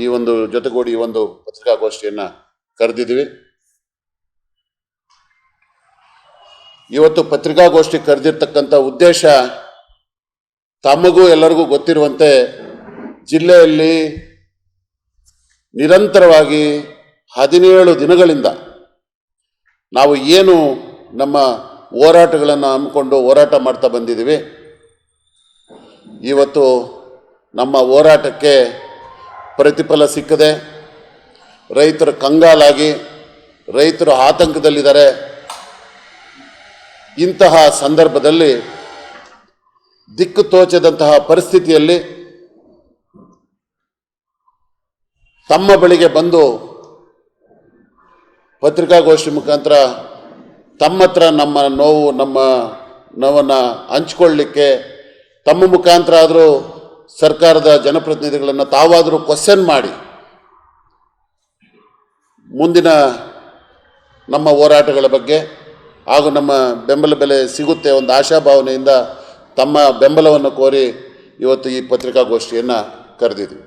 ಈ ಒಂದು ಜೊತೆಗೂಡಿ ಈ ಒಂದು ಪತ್ರಿಕಾಗೋಷ್ಠಿಯನ್ನು ಕರೆದಿದ್ದೀವಿ. ಇವತ್ತು ಪತ್ರಿಕಾಗೋಷ್ಠಿ ಕರೆದಿರ್ತಕ್ಕಂಥ ಉದ್ದೇಶ ತಮಗೂ ಎಲ್ಲರಿಗೂ ಗೊತ್ತಿರುವಂತೆ ಜಿಲ್ಲೆಯಲ್ಲಿ ನಿರಂತರವಾಗಿ ಹದಿನೇಳು ದಿನಗಳಿಂದ ನಾವು ಏನು ನಮ್ಮ ಹೋರಾಟಗಳನ್ನು ಹಮ್ಮಿಕೊಂಡು ಹೋರಾಟ ಮಾಡ್ತಾ ಬಂದಿದ್ದೀವಿ. ಇವತ್ತು ನಮ್ಮ ಹೋರಾಟಕ್ಕೆ ಪ್ರತಿಫಲ ಸಿಕ್ಕದೆ ರೈತರು ಕಂಗಾಲಾಗಿ, ರೈತರು ಆತಂಕದಲ್ಲಿದ್ದಾರೆ. ಇಂತಹ ಸಂದರ್ಭದಲ್ಲಿ ದಿಕ್ಕು ತೋಚದಂತಹ ಪರಿಸ್ಥಿತಿಯಲ್ಲಿ ತಮ್ಮ ಬಳಿಗೆ ಬಂದು ಪತ್ರಿಕಾಗೋಷ್ಠಿ ಮುಖಾಂತರ ತಮ್ಮ ಹತ್ರ ನಮ್ಮ ನೋವು, ನಮ್ಮ ನೋವನ್ನು ಹಂಚ್ಕೊಳ್ಳಿಕ್ಕೆ ತಮ್ಮ ಮುಖಾಂತರ ಆದರೂ ಸರ್ಕಾರದ ಜನಪ್ರತಿನಿಧಿಗಳನ್ನು ತಾವಾದರೂ ಕ್ವಶನ್ ಮಾಡಿ. ಮುಂದಿನ ನಮ್ಮ ಹೋರಾಟಗಳ ಬಗ್ಗೆ ಹಾಗೂ ನಮ್ಮ ಬೆಂಬಲ ಬೆಲೆ ಸಿಗುತ್ತೆ ಒಂದು ಆಶಾಭಾವನೆಯಿಂದ ತಮ್ಮ ಬೆಂಬಲವನ್ನು ಕೋರಿ ಇವತ್ತು ಈ ಪತ್ರಿಕಾಗೋಷ್ಠಿಯನ್ನು ಕರೆದಿದ್ವಿ.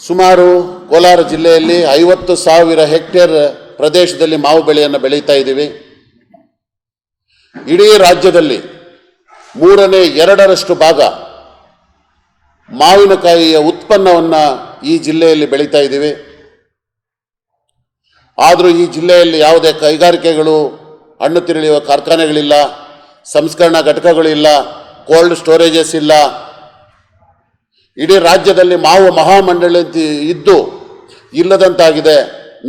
ಸುಮಾರು ಕೋಲಾರ ಜಿಲ್ಲೆಯಲ್ಲಿ ಐವತ್ತು ಸಾವಿರ ಹೆಕ್ಟೇರ್ ಪ್ರದೇಶದಲ್ಲಿ ಮಾವು ಬೆಳೆಯನ್ನು ಬೆಳೀತಾ ಇದ್ದೀವಿ. ಇಡೀ ರಾಜ್ಯದಲ್ಲಿ ಮೂರನೇ, ಎರಡರಷ್ಟು ಭಾಗ ಮಾವಿನಕಾಯಿಯ ಉತ್ಪನ್ನವನ್ನು ಈ ಜಿಲ್ಲೆಯಲ್ಲಿ ಬೆಳೀತಾ ಇದ್ದೀವಿ. ಆದರೂ ಈ ಜಿಲ್ಲೆಯಲ್ಲಿ ಯಾವುದೇ ಕೈಗಾರಿಕೆಗಳು, ಹಣ್ಣು ತಿರುಳಿಯುವ ಕಾರ್ಖಾನೆಗಳಿಲ್ಲ, ಸಂಸ್ಕರಣಾ ಘಟಕಗಳಿಲ್ಲ ಕೋಲ್ಡ್ ಸ್ಟೋರೇಜಸ್ ಇಲ್ಲ. ಇಡೀ ರಾಜ್ಯದಲ್ಲಿ ಮಾವು ಮಹಾಮಂಡಳಿ ಇದ್ದು ಇಲ್ಲದಂತಾಗಿದೆ.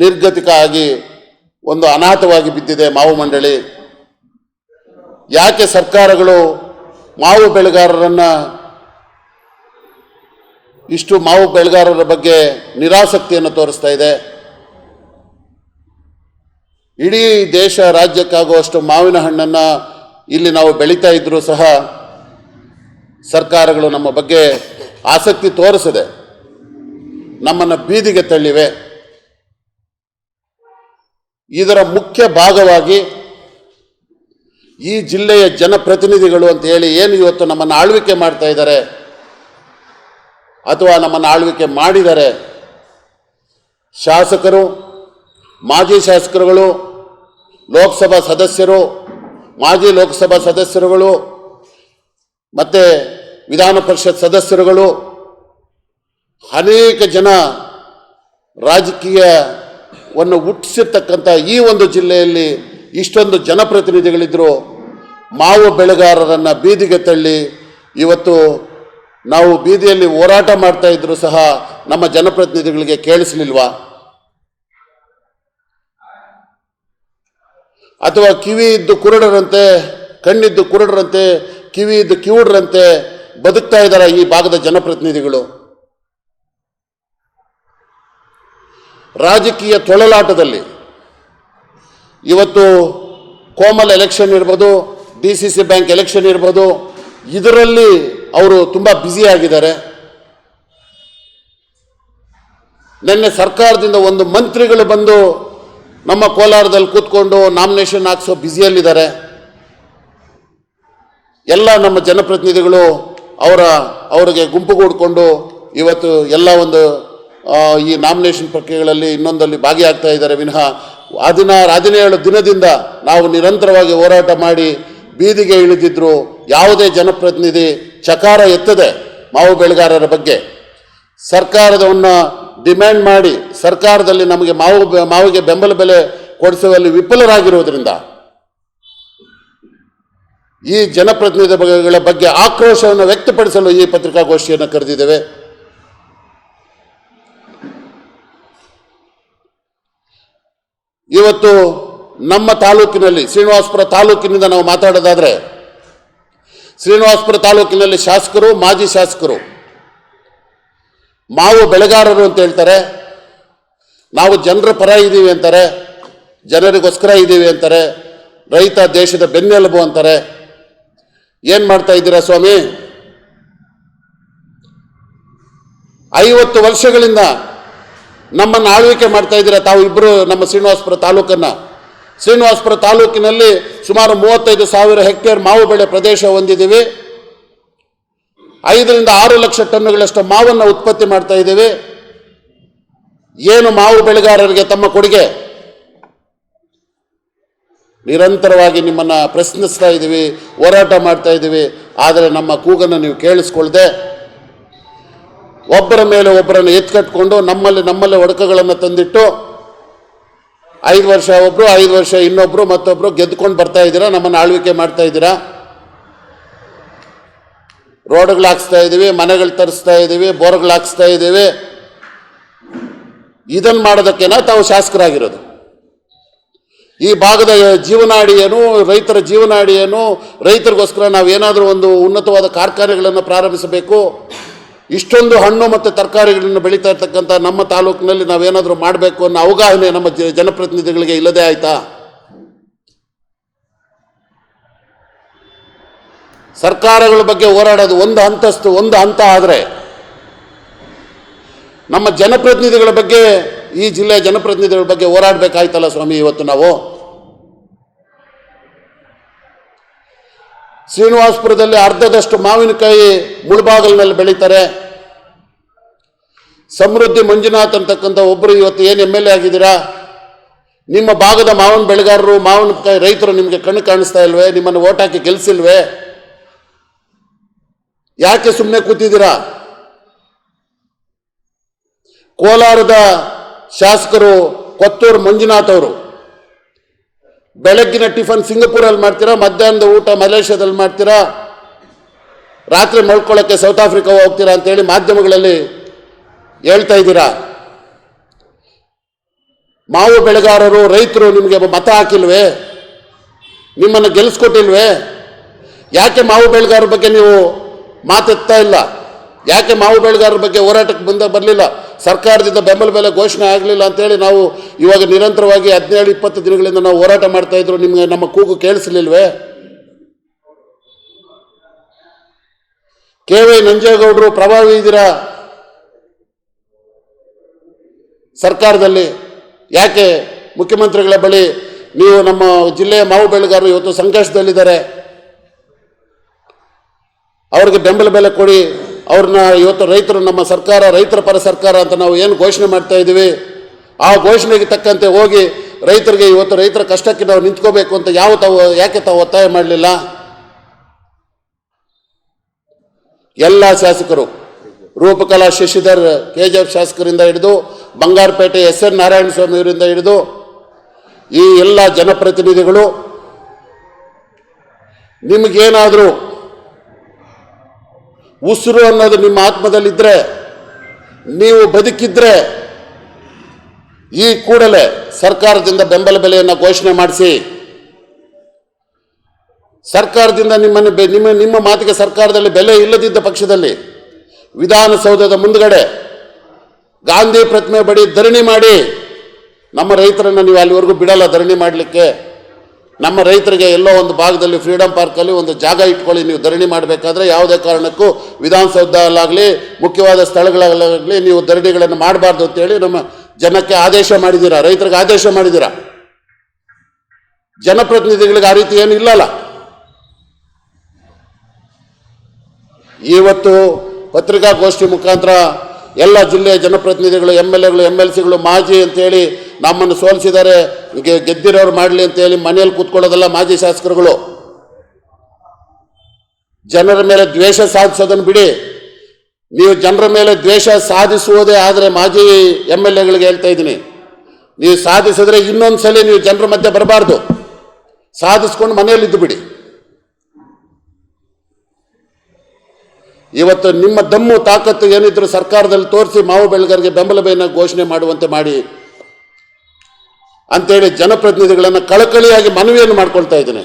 ನಿರ್ಗತಿಕ ಆಗಿ ಒಂದು ಅನಾಥವಾಗಿ ಬಿದ್ದಿದೆ ಮಾವು ಮಂಡಳಿ. ಯಾಕೆ ಸರ್ಕಾರಗಳು ಮಾವು ಬೆಳೆಗಾರರನ್ನು ಇಷ್ಟು ಮಾವು ಬೆಳೆಗಾರರ ಬಗ್ಗೆ ನಿರಾಸಕ್ತಿಯನ್ನು ತೋರಿಸ್ತಾ ಇದೆ. ಇಡೀ ದೇಶ ರಾಜ್ಯಕ್ಕಾಗುವಷ್ಟು ಮಾವಿನ ಹಣ್ಣನ್ನು ಇಲ್ಲಿ ನಾವು ಬೆಳೀತಾ ಇದ್ದರೂ ಸಹ ಸರ್ಕಾರಗಳು ನಮ್ಮ ಬಗ್ಗೆ ಆಸಕ್ತಿ ತೋರಿಸಿದೆ ನಮ್ಮನ್ನು ಬೀದಿಗೆ ತಳ್ಳಿವೆ. ಇದರ ಮುಖ್ಯ ಭಾಗವಾಗಿ ಈ ಜಿಲ್ಲೆಯ ಜನಪ್ರತಿನಿಧಿಗಳು ಅಂತ ಹೇಳಿ ಏನು ಇವತ್ತು ನಮ್ಮನ್ನು ಆಳ್ವಿಕೆ ಮಾಡ್ತಾ ಇದ್ದಾರೆ ಅಥವಾ ನಮ್ಮನ್ನು ಆಳ್ವಿಕೆ ಮಾಡಿದ್ದಾರೆ ಶಾಸಕರು, ಮಾಜಿ ಶಾಸಕರುಗಳು, ಲೋಕಸಭಾ ಸದಸ್ಯರು, ಮಾಜಿ ಲೋಕಸಭಾ ಸದಸ್ಯರುಗಳು, ಮತ್ತು ವಿಧಾನ ಪರಿಷತ್ ಸದಸ್ಯರುಗಳು, ಅನೇಕ ಜನ ರಾಜಕೀಯವನ್ನು ಹುಟ್ಟಿಸಿರ್ತಕ್ಕಂಥ ಈ ಒಂದು ಜಿಲ್ಲೆಯಲ್ಲಿ ಇಷ್ಟೊಂದು ಜನಪ್ರತಿನಿಧಿಗಳಿದ್ದರು ಮಾವು ಬೆಳೆಗಾರರನ್ನು ಬೀದಿಗೆ ತಳ್ಳಿ, ಇವತ್ತು ನಾವು ಬೀದಿಯಲ್ಲಿ ಹೋರಾಟ ಮಾಡ್ತಾ ಇದ್ದರೂ ಸಹ ನಮ್ಮ ಜನಪ್ರತಿನಿಧಿಗಳಿಗೆ ಕೇಳಿಸಲಿಲ್ವಾ? ಅಥವಾ ಕಿವಿ ಇದ್ದು ಕುರುಡರಂತೆ, ಕಣ್ಣಿದ್ದು ಕುರುಡರಂತೆ, ಕಿವಿ ಇದ್ದು ಕಿವುಡರಂತೆ ಬದುಕ್ತಾ ಇದ್ದಾರೆ ಈ ಭಾಗದ ಜನಪ್ರತಿನಿಧಿಗಳು? ರಾಜಕೀಯ ತೊಳಲಾಟದಲ್ಲಿ ಇವತ್ತು ಕೋಮಲ್ ಎಲೆಕ್ಷನ್ ಇರ್ಬೋದು D C C bank election ಇರ್ಬೋದು, ಇದರಲ್ಲಿ ಅವರು ತುಂಬ ಆಗಿದ್ದಾರೆ. ನಿನ್ನೆ ಸರ್ಕಾರದಿಂದ ಒಂದು ಮಂತ್ರಿಗಳು ಬಂದು ನಮ್ಮ ಕೋಲಾರದಲ್ಲಿ ಕೂತ್ಕೊಂಡು ನಾಮಿನೇಷನ್ ಹಾಕ್ಸೋ ಬ್ಯುಸಿಯಲ್ಲಿದ್ದಾರೆ ಎಲ್ಲ ನಮ್ಮ ಜನಪ್ರತಿನಿಧಿಗಳು ಅವರ, ಅವರಿಗೆ ಗುಂಪುಗೂಡಿಕೊಂಡು ಇವತ್ತು ಎಲ್ಲ ಒಂದು ಈ ನಾಮಿನೇಷನ್ ಪ್ರಕ್ರಿಯೆಗಳಲ್ಲಿ ಇನ್ನೊಂದಲ್ಲಿ ಭಾಗಿಯಾಗ್ತಾ ಇದ್ದಾರೆ. ವಿನಃ ಹದಿನಾರು ಹದಿನೇಳು ದಿನದಿಂದ ನಾವು ನಿರಂತರವಾಗಿ ಹೋರಾಟ ಮಾಡಿ ಬೀದಿಗೆ ಇಳಿದಿದ್ರು, ಯಾವುದೇ ಜನಪ್ರತಿನಿಧಿ ಚಕಾರ ಎತ್ತದೆ ಮಾವು ಬೆಳೆಗಾರರ ಬಗ್ಗೆ. ಸರ್ಕಾರದವನ್ನು ಡಿಮ್ಯಾಂಡ್ ಮಾಡಿ, ಸರ್ಕಾರದಲ್ಲಿ ನಮಗೆ ಮಾವು ಮಾವಿಗೆ ಬೆಂಬಲ ಬೆಲೆ ಕೊಡಿಸುವಲ್ಲಿ ವಿಫಲರಾಗಿರುವುದರಿಂದ ಈ ಜನಪ್ರತಿನಿಧಿಗಳ ಬಗ್ಗೆ ಆಕ್ರೋಶವನ್ನು ವ್ಯಕ್ತಪಡಿಸಲು ಈ ಪತ್ರಿಕಾಗೋಷ್ಠಿಯನ್ನು ಕರೆದಿದ್ದೇವೆ. ಇವತ್ತು ನಮ್ಮ ತಾಲೂಕಿನಲ್ಲಿ, ಶ್ರೀನಿವಾಸಪುರ ತಾಲೂಕಿನಿಂದ ನಾವು ಮಾತಾಡೋದಾದರೆ, ಶ್ರೀನಿವಾಸಪುರ ತಾಲೂಕಿನಲ್ಲಿ ಶಾಸಕರು, ಮಾಜಿ ಶಾಸಕರು, ಮಾವು ಬೆಳೆಗಾರರು ಅಂತ ಹೇಳ್ತಾರೆ, ನಾವು ಜನರ ಪರ ಇದ್ದೀವಿ ಅಂತಾರೆ, ಜನರಿಗೋಸ್ಕರ ಇದ್ದೀವಿ ಅಂತಾರೆ, ರೈತ ದೇಶದ ಬೆನ್ನೆಲುಬು ಅಂತಾರೆ. ಏನು ಮಾಡ್ತಾ ಇದ್ದೀರಾ ಸ್ವಾಮಿ? ಐವತ್ತು ವರ್ಷಗಳಿಂದ ನಮ್ಮನ್ನು ಆಳ್ವಿಕೆ ಮಾಡ್ತಾ ಇದ್ದೀರಾ? ತಾವು ಇಬ್ಬರು ನಮ್ಮ ಶ್ರೀನಿವಾಸಪುರ ತಾಲೂಕನ್ನು. ಶ್ರೀನಿವಾಸಪುರ ತಾಲೂಕಿನಲ್ಲಿ ಸುಮಾರು ಮೂವತ್ತೈದು ಸಾವಿರ ಹೆಕ್ಟೇರ್ ಮಾವು ಬೆಳೆ ಪ್ರದೇಶ ಹೊಂದಿದ್ದೀವಿ. ಐದರಿಂದ ಆರು ಲಕ್ಷ ಟನ್ನುಗಳಷ್ಟು ಮಾವನ್ನು ಉತ್ಪತ್ತಿ ಮಾಡ್ತಾ ಇದ್ದೀವಿ. ಏನು ಮಾವು ಬೆಳೆಗಾರರಿಗೆ ತಮ್ಮ ಕೊಡುಗೆ? ನಿರಂತರವಾಗಿ ನಿಮ್ಮನ್ನು ಪ್ರಶ್ನಿಸ್ತಾ ಇದ್ದೀವಿ, ಹೋರಾಟ ಮಾಡ್ತಾ ಇದ್ದೀವಿ. ಆದರೆ ನಮ್ಮ ಕೂಗನ್ನು ನೀವು ಕೇಳಿಸ್ಕೊಳ್ದೆ ಒಬ್ಬರ ಮೇಲೆ ಒಬ್ಬರನ್ನು ಎತ್ಕಟ್ಕೊಂಡು ನಮ್ಮಲ್ಲಿ ನಮ್ಮಲ್ಲಿ ಒಡಕಗಳನ್ನು ತಂದಿಟ್ಟು ಐದು ವರ್ಷ ಒಬ್ಬರು ಐದು ವರ್ಷ ಇನ್ನೊಬ್ಬರು ಮತ್ತೊಬ್ಬರು ಗೆದ್ದುಕೊಂಡು ಬರ್ತಾ ಇದ್ದೀರಾ? ನಮ್ಮನ್ನು ಆಳ್ವಿಕೆ ಮಾಡ್ತಾ ಇದ್ದೀರಾ? ರೋಡ್ಗಳು ಹಾಕ್ಸ್ತಾ ಇದ್ದೀವಿ, ಮನೆಗಳು ತರಿಸ್ತಾ ಇದ್ದೀವಿ, ಬೋರ್ಗಳು ಹಾಕ್ಸ್ತಾ ಇದ್ದೀವಿ. ಇದನ್ನು ಮಾಡೋದಕ್ಕೇನ? ತಾವು ಶಾಸಕರಾಗಿರೋದು. ಈ ಭಾಗದ ಜೀವನಾಡಿ ಏನು ರೈತರ ಜೀವನಾಡಿ ಏನು ರೈತರಿಗೋಸ್ಕರ ನಾವೇನಾದರೂ ಒಂದು ಉನ್ನತವಾದ ಕಾರ್ಖಾನೆಗಳನ್ನು ಪ್ರಾರಂಭಿಸಬೇಕು? ಇಷ್ಟೊಂದು ಹಣ್ಣು ಮತ್ತು ತರಕಾರಿಗಳನ್ನು ಬೆಳೀತಾ ಇರ್ತಕ್ಕಂಥ ನಮ್ಮ ತಾಲೂಕಿನಲ್ಲಿ ನಾವೇನಾದರೂ ಮಾಡಬೇಕು ಅನ್ನೋ ಅವಗಾಹನೆ ನಮ್ಮ ಜನಪ್ರತಿನಿಧಿಗಳಿಗೆ ಇಲ್ಲದೆ ಆಯ್ತಾ? ಸರ್ಕಾರಗಳ ಬಗ್ಗೆ ಹೋರಾಡೋದು ಒಂದು ಅಂತಸ್ತು, ಒಂದು ಹಂತ ಆದರೆ ನಮ್ಮ ಜನಪ್ರತಿನಿಧಿಗಳ ಬಗ್ಗೆ ಈ ಜಿಲ್ಲೆಯ ಜನಪ್ರತಿನಿಧಿಗಳ ಬಗ್ಗೆ ಹೋರಾಡಬೇಕಾಯ್ತಲ್ಲ ಸ್ವಾಮಿ ಇವತ್ತು ನಾವು? ಶ್ರೀನಿವಾಸಪುರದಲ್ಲಿ ಅರ್ಧದಷ್ಟು ಮಾವಿನಕಾಯಿ ಮುಳುಬಾಗಲಿನಲ್ಲಿ ಬೆಳೀತಾರೆ. ಸಮೃದ್ಧಿ ಮಂಜುನಾಥ್ ಅಂತಕ್ಕಂಥ ಒಬ್ಬರು ಇವತ್ತು ಏನು ಎಂ ಎಲ್ ಎ ಆಗಿದ್ದೀರಾ? ನಿಮ್ಮ ಭಾಗದ ಮಾವಿನ ಬೆಳೆಗಾರರು, ಮಾವಿನಕಾಯಿ ರೈತರು ನಿಮಗೆ ಕಣ್ಣು ಕಾಣಿಸ್ತಾ ಇಲ್ವೇ? ನಿಮ್ಮನ್ನು ಓಟ್ ಹಾಕಿ ಗೆಲ್ಸಿಲ್ವೇ? ಯಾಕೆ ಸುಮ್ಮನೆ ಕೂತಿದ್ದೀರಾ? ಕೋಲಾರದ ಶಾಸಕರು ಕೊತ್ತೂರು ಮಂಜುನಾಥ್ ಅವರು ಬೆಳಗ್ಗಿನ ಟಿಫನ್ ಸಿಂಗಪೂರಲ್ಲಿ ಮಾಡ್ತೀರಾ, ಮಧ್ಯಾಹ್ನದ ಊಟ ಮಲೇಷ್ಯಾದಲ್ಲಿ ಮಾಡ್ತೀರಾ? ರಾತ್ರಿ ಮಲ್ಕೊಳ್ಳೋಕ್ಕೆ ಸೌತ್ ಆಫ್ರಿಕಾ ಹೋಗ್ತೀರಾ ಅಂತೇಳಿ ಮಾಧ್ಯಮಗಳಲ್ಲಿ ಹೇಳ್ತಾ ಇದ್ದೀರಾ? ಮಾವು ಬೆಳೆಗಾರರು, ರೈತರು ನಿಮಗೆ ಮತ ಹಾಕಿಲ್ವೇ? ನಿಮ್ಮನ್ನು ಗೆಲ್ಲಿಸ್ಕೊಟ್ಟಿಲ್ವೇ ಯಾಕೆ ಮಾವು ಬೆಳೆಗಾರರ ಬಗ್ಗೆ ನೀವು ಮಾತೆತ್ತಾ ಇಲ್ಲ? ಯಾಕೆ ಮಾವು ಬೆಳೆಗಾರರ ಬಗ್ಗೆ ಹೋರಾಟಕ್ಕೆ ಬಂದ ಬರಲಿಲ್ಲ? ಸರ್ಕಾರದಿಂದ ಬೆಂಬಲ ಬೆಲೆ ಘೋಷಣೆ ಆಗಲಿಲ್ಲ ಅಂತೇಳಿ ನಾವು ಇವಾಗ ನಿರಂತರವಾಗಿ ಹದಿನೇಳು, ಇಪ್ಪತ್ತು ದಿನಗಳಿಂದ ನಾವು ಹೋರಾಟ ಮಾಡ್ತಾ ಇದ್ರು. ನಿಮಗೆ ನಮ್ಮ ಕೂಗು ಕೇಳಿಸಲಿಲ್ವೇ? ಕೆ ವೈ ನಂಜೇಗೌಡರು ಪ್ರಭಾವಿ ಇದ್ದೀರಾ ಸರ್ಕಾರದಲ್ಲಿ. ಯಾಕೆ ಮುಖ್ಯಮಂತ್ರಿಗಳ ಬಳಿ ನೀವು ನಮ್ಮ ಜಿಲ್ಲೆಯ ಮಾವು ಬೆಳೆಗಾರರು ಇವತ್ತು ಸಂಕಷ್ಟದಲ್ಲಿದ್ದಾರೆ ಅವ್ರಿಗೆ ಬೆಂಬಲ ಬೆಲೆ ಕೊಡಿ. ಅವ್ರನ್ನ ಇವತ್ತು ರೈತರು, ನಮ್ಮ ಸರ್ಕಾರ, ರೈತರ ಪರ ಸರ್ಕಾರ ಅಂತ ನಾವು ಏನು ಘೋಷಣೆ ಮಾಡ್ತಾ ಇದ್ದೀವಿ ಆ ಘೋಷಣೆಗೆ ತಕ್ಕಂತೆ ಹೋಗಿ ರೈತರಿಗೆ ಇವತ್ತು ರೈತರ ಕಷ್ಟಕ್ಕೆ ನಾವು ನಿಂತ್ಕೋಬೇಕು ಅಂತ ಯಾವ ತಾವು, ಯಾಕೆ ತಾವು ಒತ್ತಾಯ ಮಾಡಲಿಲ್ಲ? ಎಲ್ಲ ಶಾಸಕರು, Roopakala Shashidhar K G F ಶಾಸಕರಿಂದ ಹಿಡಿದು, ಬಂಗಾರಪೇಟೆ ಎಸ್ ಎನ್ ನಾರಾಯಣ ಸ್ವಾಮಿ ಅವರಿಂದ ಹಿಡಿದು, ಈ ಎಲ್ಲ ಜನಪ್ರತಿನಿಧಿಗಳು, ನಿಮಗೇನಾದರೂ ಉಸಿರು ಅನ್ನೋದು ನಿಮ್ಮ ಆತ್ಮದಲ್ಲಿದ್ದರೆ ನೀವು ಬದುಕಿದ್ರೆ, ಈ ಕೂಡಲೇ ಸರ್ಕಾರದಿಂದ ಬೆಂಬಲ ಬೆಲೆಯನ್ನು ಘೋಷಣೆ ಮಾಡಿಸಿ, ಸರ್ಕಾರದಿಂದ ನಿಮ್ಮನ್ನು ನಿಮ್ಮ ನಿಮ್ಮ ಮಾತಿಗೆ ಸರ್ಕಾರದಲ್ಲಿ ಬೆಲೆ ಇಲ್ಲದಿದ್ದ ಪಕ್ಷದಲ್ಲಿ ವಿಧಾನಸೌಧದ ಮುಂದಗಡೆ ಗಾಂಧಿ ಪ್ರತಿಮೆ ಬಳಿ ಧರಣಿ ಮಾಡಿ, ನಮ್ಮ ರೈತರನ್ನು ನೀವು ಅಲ್ಲಿವರೆಗೂ ಬಿಡಲ್ಲ, ಧರಣಿ ಮಾಡಲಿಕ್ಕೆ. ನಮ್ಮ ರೈತರಿಗೆ ಎಲ್ಲೋ ಒಂದು ಭಾಗದಲ್ಲಿ ಫ್ರೀಡಂ ಪಾರ್ಕಲ್ಲಿ ಒಂದು ಜಾಗ ಇಟ್ಕೊಳ್ಳಿ, ನೀವು ಧರಣಿ ಮಾಡಬೇಕಾದ್ರೆ ಯಾವುದೇ ಕಾರಣಕ್ಕೂ ವಿಧಾನಸೌಧಲ್ಲಾಗಲಿ ಮುಖ್ಯವಾದ ಸ್ಥಳಗಳಲ್ಲಾಗಲಿ ನೀವು ಧರಣಿಗಳನ್ನು ಮಾಡಬಾರ್ದು ಅಂತೇಳಿ ನಮ್ಮ ಜನಕ್ಕೆ ಆದೇಶ ಮಾಡಿದ್ದೀರಾ? ರೈತರಿಗೆ ಆದೇಶ ಮಾಡಿದ್ದೀರಾ? ಜನಪ್ರತಿನಿಧಿಗಳಿಗೆ ಆ ರೀತಿ ಏನು ಇಲ್ಲಲ್ಲ. ಇವತ್ತು ಪತ್ರಿಕಾಗೋಷ್ಠಿ ಮುಖಾಂತರ ಎಲ್ಲ ಜಿಲ್ಲೆಯ ಜನಪ್ರತಿನಿಧಿಗಳು ಎಂ ಎಲ್ ಎಗಳು ಎಂ ಎಲ್ ಸಿಗಳು ಮಾಜಿ ಅಂತೇಳಿ ನಮ್ಮನ್ನು ಸೋಲಿಸಿದ್ದಾರೆ ಗೆದ್ದಿರೋರು ಮಾಡಲಿ ಅಂತೇಳಿ ಮನೆಯಲ್ಲಿ ಕೂತ್ಕೊಳ್ಳೋದಲ್ಲ ಮಾಜಿ ಶಾಸಕರುಗಳು. ಜನರ ಮೇಲೆ ದ್ವೇಷ ಸಾಧಿಸೋದನ್ನು ಬಿಡಿ. ನೀವು ಜನರ ಮೇಲೆ ದ್ವೇಷ ಸಾಧಿಸುವುದೇ ಆದರೆ ಮಾಜಿ ಎಂ ಎಲ್ ಎಗಳಿಗೆ ಹೇಳ್ತಾ ಇದ್ದೀನಿ. ನೀವು ಸಾಧಿಸಿದ್ರೆ ಇನ್ನೊಂದ್ಸಲಿ ನೀವು ಜನರ ಮಧ್ಯೆ ಬರಬಾರ್ದು. ಸಾಧಿಸ್ಕೊಂಡು ಮನೆಯಲ್ಲಿದ್ದು ಬಿಡಿ. ಇವತ್ತು ನಿಮ್ಮ ದಮ್ಮು ತಾಕತ್ತು ಏನಿದ್ರು ಸರ್ಕಾರದಲ್ಲಿ ತೋರಿಸಿ ಮಾವು ಬೆಳೆಗಾರರಿಗೆ ಬೆಂಬಲ ಬೆಲೆಯನ್ನು ಘೋಷಣೆ ಮಾಡುವಂತೆ ಮಾಡಿ. ಅಂತೇಳಿ ಜನಪ್ರತಿನಿಧಿಗಳನ್ನು ಕಳಕಳಿಯಾಗಿ ಮನವಿಯನ್ನು ಮಾಡ್ಕೊಳ್ತಾ ಇದ್ದೇನೆ.